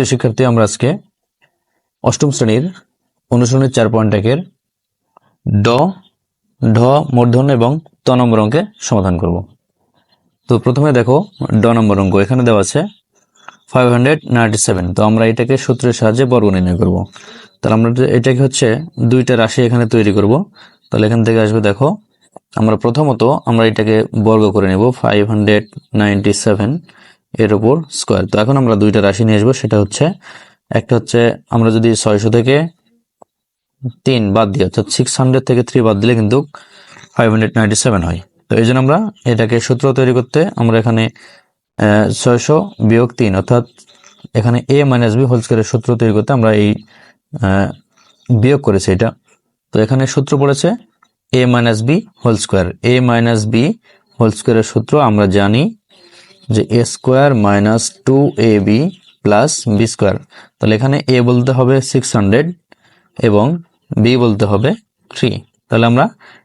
প্রিয় শিক্ষার্থী, আমরা আজকে অষ্টম শ্রেণির অনুশীলনের চার পয়েন্ট একের ড, ঢ, মূর্ধন্য এবং ত নম্বর অঙ্কের সমাধান করব। তো প্রথমে দেখো ড নম্বর অঙ্ক, এখানে দেওয়া আছে ফাইভ হান্ড্রেড নাইনটি সেভেন তো আমরা এটাকে সূত্রের সাহায্যে বর্গ নির্ণয় করব। তাহলে আমরা এটাকে হচ্ছে দুইটা রাশি এখানে তৈরি করব। তাহলে এখান থেকে আসবে দেখো, আমরা প্রথমত আমরা এটাকে বর্গ করে নেব ফাইভ হান্ড্রেড নাইনটি সেভেন এর উপর স্কোয়ার তো এখন আমরা দুইটা রাশি নিয়ে আসব, সেটা হচ্ছে, একটা হচ্ছে আমরা যদি ছয়শো থেকে তিন বাদ দিই, অর্থাৎ সিক্স হান্ড্রেড থেকে থ্রি বাদ দিলে কিন্তু ফাইভ হান্ড্রেড সেভেন হয়। তো এই জন্য আমরা এটাকে সূত্র তৈরি করতে আমরা এখানে ছয়শো বিয়োগ তিন, অর্থাৎ এখানে এ মাইনাস বি হোল স্কোয়ারের সূত্র তৈরি করতে আমরা এই বিয়োগ করেছি এটা। তো এখানে সূত্র পড়েছে a minus b whole square a minus b whole স্কোয়ারের সূত্র আমরা জানি যে a square minus two a b plus b square তাহলে এখানে এ বলতে হবে সিক্স হান্ড্রেড এবং বি বলতে হবে থ্রি তাহলে আমরা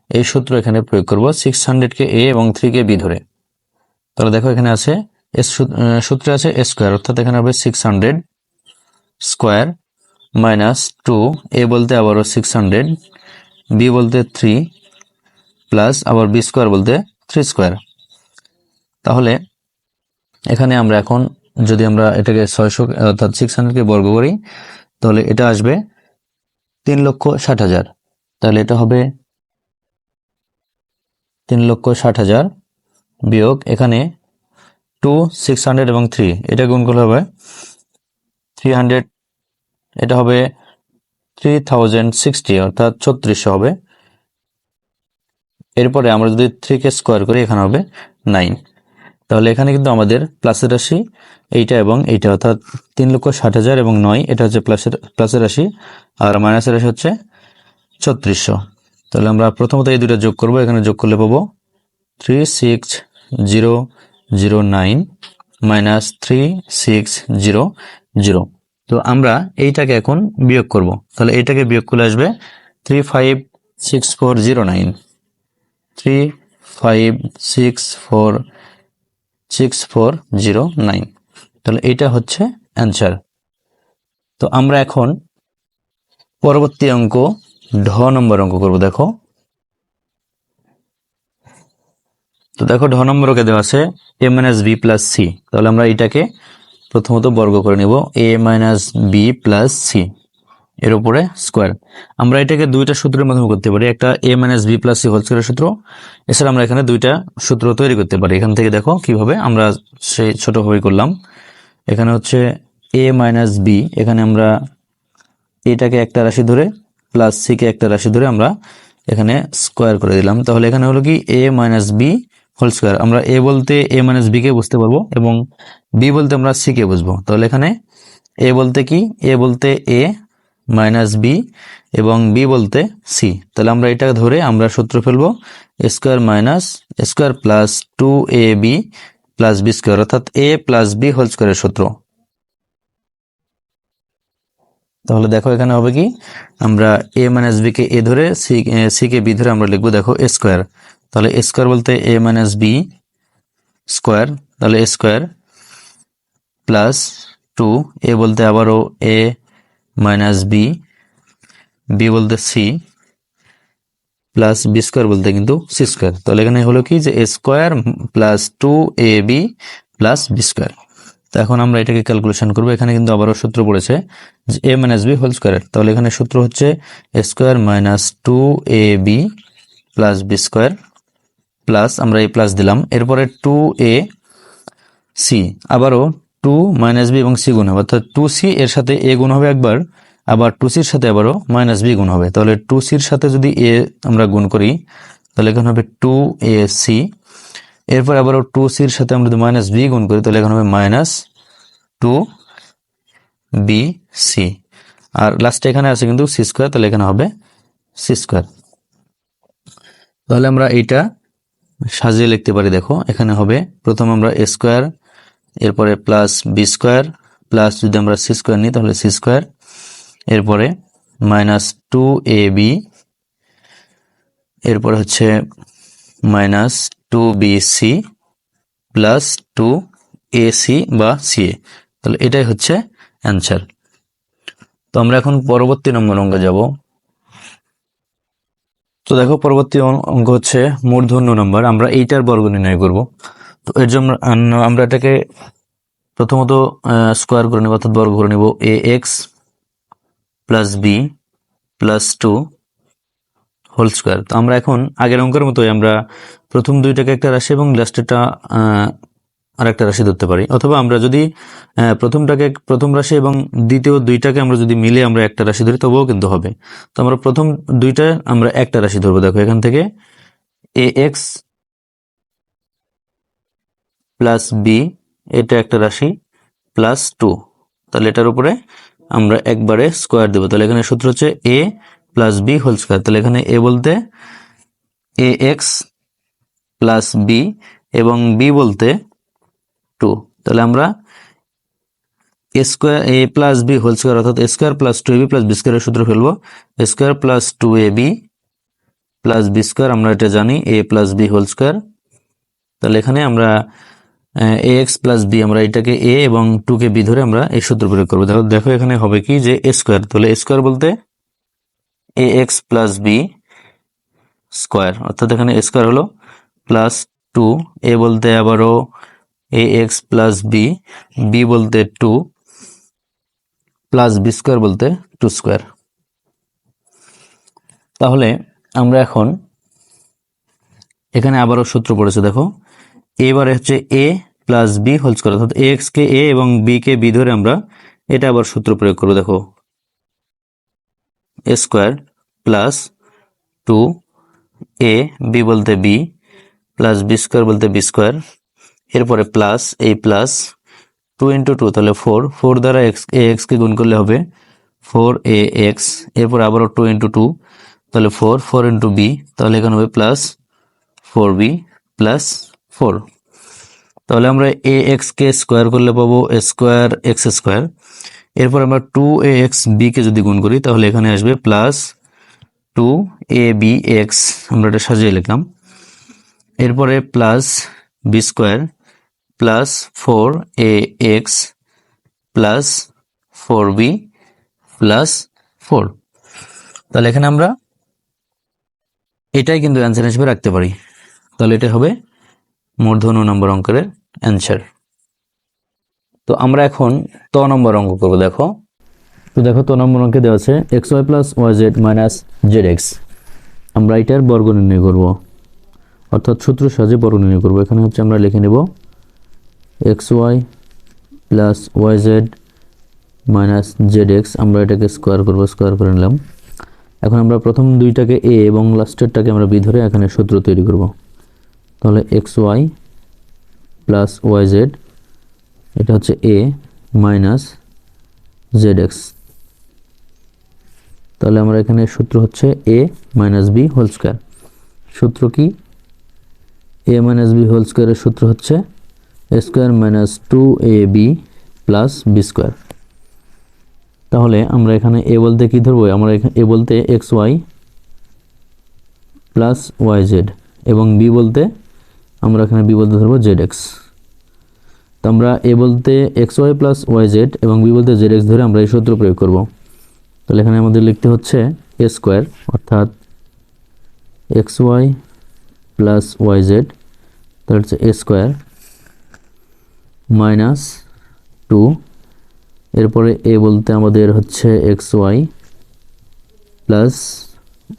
এই সূত্র এখানে প্রয়োগ করব সিক্স হান্ড্রেডকে এ এবং থ্রিকে বি ধরে। তাহলে দেখো এখানে আছে সূত্রে আছে এ স্কোয়ার অর্থাৎ এখানে হবে six hundred square minus two a বলতে আবারও সিক্স হান্ড্রেড বি বলতে থ্রি প্লাস আবার বি স্কোয়ার বলতে থ্রি স্কোয়ার তাহলে এখানে আমরা এখন যদি আমরা এটাকে ছয়শো, অর্থাৎ সিক্স হান্ড্রেডকে বর্গ করি, তাহলে এটা আসবে তিন লক্ষ ষাট হাজার। তাহলে এটা হবে তিন লক্ষ ষাট হাজার বিয়োগ এখানে টু সিক্স হান্ড্রেড এবং থ্রি এটা গুণ করলে হবে থ্রি হান্ড্রেড এটা হবে থ্রি থাউজেন্ড সিক্সটি অর্থাৎ ছত্রিশশো হবে। এরপরে আমরা যদি থ্রিকে স্কোয়ার করি, এখানে হবে নাইন তাহলে এখানে কিন্তু আমাদের প্লাসের রাশি এইটা এবং এইটা, অর্থাৎ তিন লক্ষ ষাট হাজার এবং নয়, এটা হচ্ছে প্লাসের প্লাসের রাশি, আর মাইনাসের রাশি হচ্ছে ছত্রিশশো। তাহলে আমরা প্রথমত এই দুটো যোগ করব, এখানে যোগ করলে পাবো three six zero zero nine minus three six zero zero. তো আমরা এইটাকে এখন বিয়োগ করব। তাহলে এইটাকে বিয়োগ করলে আসবে three five six four zero nine. Three five six four six four zero nine তাহলে এইটা হচ্ছে অ্যান্সার তো আমরা এখন পরবর্তী অঙ্ক, ঢ নম্বর অঙ্ক করব, দেখো। তো দেখো, ঢ নম্বর ওকে দেওয়া আছে a minus b plus c তাহলে আমরা এটাকে প্রথমত বর্গ করে নিব a minus b plus c এর উপরে স্কোয়ার আমরা এটাকে দুইটা সূত্রের মাধ্যমে করতে পারি। একটা a minus b plus c whole স্কোয়ারের সূত্র। এছাড়া আমরা এখানে দুইটা সূত্র তৈরি করতে পারি। এখান থেকে দেখো কীভাবে আমরা সেই ছোটভাবে করলাম। এখানে হচ্ছে এ মাইনাস বি এখানে আমরা এটাকে একটা রাশি ধরে প্লাস সি কে একটা রাশি ধরে আমরা এখানে স্কোয়ার করে দিলাম। তাহলে এখানে হলো কি a minus b whole square আমরা এ বলতে এ মাইনাস বি কে বুঝতে পারব এবং বি বলতে আমরা সি কে বুঝব। তাহলে এখানে এ বলতে কি? এ বলতে এ মাইনাস বি এবং বি বলতে সি তাহলে আমরা এটা ধরে আমরা সূত্র ফেলব square minus square plus two a b plus b square অর্থাৎ এ প্লাস বি হোল স্কোয়ারের সূত্র। তাহলে দেখো এখানে হবে কি, আমরা এ মাইনাস বি কে এ ধরে সি সি কে বি ধরে আমরা লিখব দেখো এ স্কোয়ার তাহলে স্কোয়ার বলতে এ মাইনাস বি স্কোয়ার তাহলে স্কোয়ার প্লাস টু এ বলতে আবারও এ মাইনাস বি বি বলতে সি, প্লাস বি স্কোয়ার বলতে কিন্তু সি স্কোয়ার। তাহলে এখানে হলো কি যে a square plus two a b plus b square. তো এখন আমরা এটাকে ক্যালকুলেশন করব। এখানে কিন্তু আবারও সূত্র পড়েছে যে a minus b whole square. তাহলে এখানে সূত্র হচ্ছে a square minus two a b plus b square plus আমরা এই প্লাস দিলাম। এরপরে টু এ সি। আবারও টু মাইনাস বি এবং সি গুণ হবে। অর্থাৎ টু সি এর সাথে এ গুণ হবে একবার, আবার টু সির সাথে আবারও মাইনাস বি গুণ হবে। তাহলে টু সির সাথে যদি এ আমরা গুণ করি, তাহলে এখানে হবে টু এ সি। এরপর আবারও টু সির সাথে আমরা যদি মাইনাস বি গুণ করি, তাহলে এখানে হবে মাইনাস টু বি সি। আর লাস্টে এখানে আছে কিন্তু সি স্কোয়ার, তাহলে এখানে হবে সি স্কোয়ার। তাহলে আমরা এইটা সাজিয়ে লিখতে পারি, দেখো। এখানে হবে প্রথম আমরা এ স্কোয়ার এরপরে প্লাস বি স্কোয়ার প্লাস যদি আমরা সি স্কোয়ার নিই তাহলে সি স্কোয়ার এরপরে মাইনাস টু এ বি এরপরে হচ্ছে minus two b c plus two a c বা সি এ তাহলে এটাই হচ্ছে অ্যান্সার তো আমরা এখন পরবর্তী নম্বর অঙ্কে যাব। তো দেখো, পরবর্তী অঙ্ক হচ্ছে মূর্ধন্য নম্বর আমরা এইটার বর্গ নির্ণয় করব। তো এর জন্য আমরা এটাকে প্রথমত স্কোয়ার করে নেব, অর্থাৎ বর্গ করে নেব a x plus b plus two whole square তো আমরা এখন আগের অঙ্কের মতোই আমরা প্রথম দুইটাকে একটা রাশি এবং লাস্টেরটা আর একটা রাশি ধরতে পারি। অথবা আমরা যদি প্রথমটাকে, প্রথম রাশি এবং দ্বিতীয় দুইটাকে আমরা যদি মিলে আমরা একটা রাশি ধরি, তবেও কিন্তু হবে। তো আমরা প্রথম দুইটা, আমরা একটা রাশি ধরবো। দেখো এখান থেকে এ এক্স প্লাস বি, এটা একটা রাশি, প্লাস টু। তাহলে এটার উপরে আমরা একবারে স্কোয়ার দেবো। তাহলে এখানে সূত্র হচ্ছে a plus b whole square. তাহলে এখানে এ বলতে এ এক্স প্লাস বি এবং বি বলতে টু। তাহলে আমরা a square, a plus b whole square, অর্থাৎ a square plus two a b plus b স্কোয়ারের সূত্র ফেলব। A square plus two a b plus b square, আমরা এটা জানি, a plus b whole square. তাহলে এখানে আমরা এ এক্স প্লাস বি, আমরা এটাকে এ এবং টু কে বি ধরে আমরা এই সূত্র প্রয়োগ করব। দেখো দেখো এখানে হবে কি যে এ স্কোয়ার। তাহলে স্কোয়ার বলতে a x plus b square. অর্থাৎ এখানে স্কোয়ার হলো প্লাস টু। এ বলতে আবারও a x plus b b বলতে টু, প্লাস বি স্কোয়ার বলতে টু স্কোয়ার। তাহলে আমরা এখন এখানে আবারও সূত্র পড়েছে, দেখো। এবারে হচ্ছে a plus b whole square অর্থাৎ এ এক্স কে এ এবং বি কে বি ধরে আমরা এটা আবার সূত্র প্রয়োগ করব, দেখো। A square plus two a b বলতে বি প্লাস বি স্কোয়ার বলতে বি স্কোয়ার এরপরে প্লাস এই প্লাস টু ইন্টু টু তাহলে ফোর ফোর দ্বারা এক্স এ এক্সকে গুণ করলে হবে ফোর এ এক্স এরপর আবারও টু ইন্টু টু তাহলে ফোর ফোর ইন্টু বি তাহলে এখানে হবে plus four b plus four তাহলে আমরা এ এক্স কে স্কোয়ার করলে পাবো স্কোয়ার এক্স স্কোয়ার এরপর আমরা টু এ এক্স বি কে যদি গুণ করি, তাহলে এখানে আসবে plus two a b x আমরা এটা সাজিয়ে লিখলাম। এরপরে plus b square plus four a x plus four b plus four তাহলে এখানে আমরা এটাই কিন্তু অ্যান্সার হিসেবে রাখতে পারি। তাহলে এটা হবে মূর্ধন্য নম্বর অঙ্কের অ্যান্সার তো আমরা এখন ত নম্বর অঙ্ক করব, দেখো। তো দেখো, ত নম্বর অঙ্কে দেওয়া আছে x y plus y z minus z x আমরা এটার বর্গ নির্ণয় করব। অর্থাৎ সূত্র সাহায্যে বর্গ নির্ণয় করব। এখানে হচ্ছে আমরা লিখে নেব x y plus y z minus z x আমরা এটাকে স্কোয়ার করব স্কোয়ার করে নিলাম। এখন আমরা প্রথম দুইটাকে এ এবং লাস্টেরটাকে আমরা বি ধরে এখানে সূত্র তৈরি করব। তাহলে x y plus y z এটা হচ্ছে এ মাইনাস জেড এক্স তাহলে আমরা এখানে সূত্র হচ্ছে a minus b whole square সূত্র কি? এ মাইনাস বি হোল স্কোয়ারের সূত্র হচ্ছে a square minus two a b plus b square তাহলে আমরা এখানে এ বলতে কি ধরবো? আমরা এখানে এ বলতে x y plus y z এবং বি বলতে আমরা এখানে বি বলতে ধরবো জেড এক্স তো আমরা এ বলতে x y plus y z এবং বি বলতে জেড এক্স ধরে আমরা এই সূত্র প্রয়োগ করব। তাহলে এখানে আমাদের লিখতে হচ্ছে এ স্কোয়ার অর্থাৎ x y plus y z তাহলে হচ্ছে এ স্কোয়ার মাইনাস টু এরপরে এ বলতে আমাদের হচ্ছে x y plus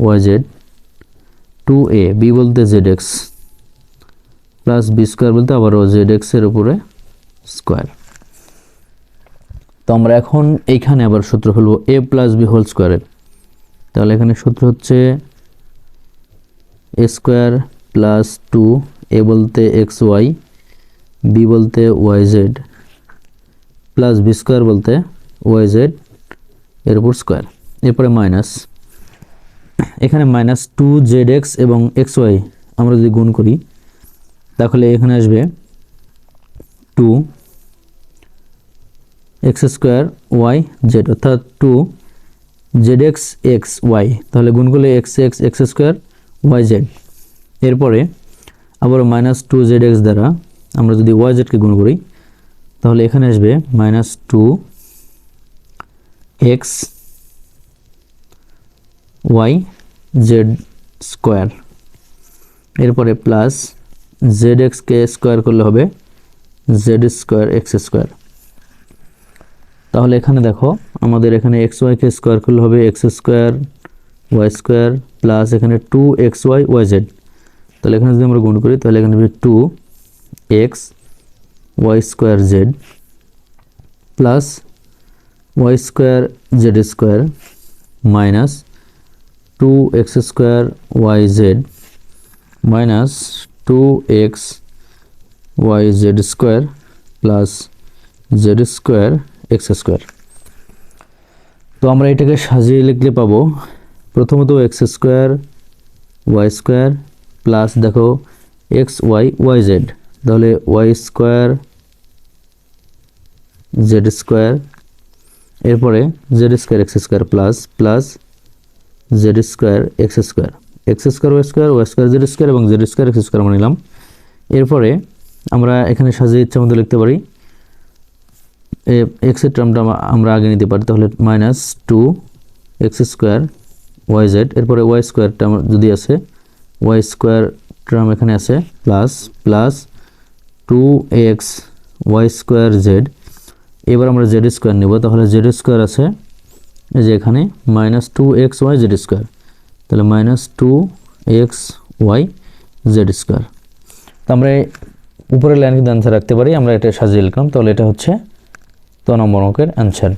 y z two a b বলতে z x plus b square বলতে আবারও জেড এক্সের উপরে স্কোয়ার তো আমরা এখন এইখানে আবার সূত্র ফেলব এ প্লাস বি হোল স্কোয়ারের তাহলে এখানে সূত্র হচ্ছে a square plus two a বলতে এক্স ওয়াই বি বলতে y z plus b square বলতে ওয়াই জেড এর উপর স্কোয়ার এরপরে মাইনাস এখানে মাইনাস টু জেড এক্স এবং এক্স ওয়াই আমরা যদি গুণ করি তাহলে এখানে আসবে two x square y z অর্থাৎ two z x x y তাহলে গুণ করলে x x x square y z এরপরে আবার মাইনাস টু জেড এক্স দ্বারা আমরা যদি ওয়াই জেডকে গুণ করি, তাহলে এখানে আসবে minus two x y z square এরপরে প্লাস জেড এক্সকে স্কোয়ার করলে হবে জেড স্কোয়ার এক্স স্কোয়ার তাহলে এখানে দেখো, আমাদের এখানে এক্স ওয়াইকে স্কোয়ার করলে হবে x square y square plus এখানে two x y y z তাহলে এখানে যদি আমরা গুণ করি, তাহলে এখানে হবে two x y square z plus y square z square minus two x square y z minus two x y z square plus z square x square তো আমরা এটাকে সাজিয়ে লিখলে পাবো, প্রথমত x square y square plus দেখো x y y z তাহলে Y square z square এরপরে z square x square plus plus z square x square x square y square y square z square এবং z square x square আমরা নিলাম। এরপরে আমরা এখানে সাজিয়ে ইচ্ছা মতো লিখতে পারি এক্সের টার্মটা আমরা আগে নিতে পারি, তাহলে minus two x square y z, এরপরে ওয়াই স্কোয়ার টার্ম যদি আছে ওয়াই স্কোয়ার টার্ম এখানে আছে plus plus two x y square z, এবার আমরা জেড স্কোয়ার নেব, তাহলে জেড স্কোয়ার আছে যে এখানে minus two x y z square. তাহলে minus two x y z square তো আমরা উপরের লাইন কিন্তু অ্যান্সার রাখতে পারি, আমরা এটা সাজিয়ে লিখলাম। তাহলে এটা হচ্ছে ত নম্বর অঙ্কের অ্যান্সার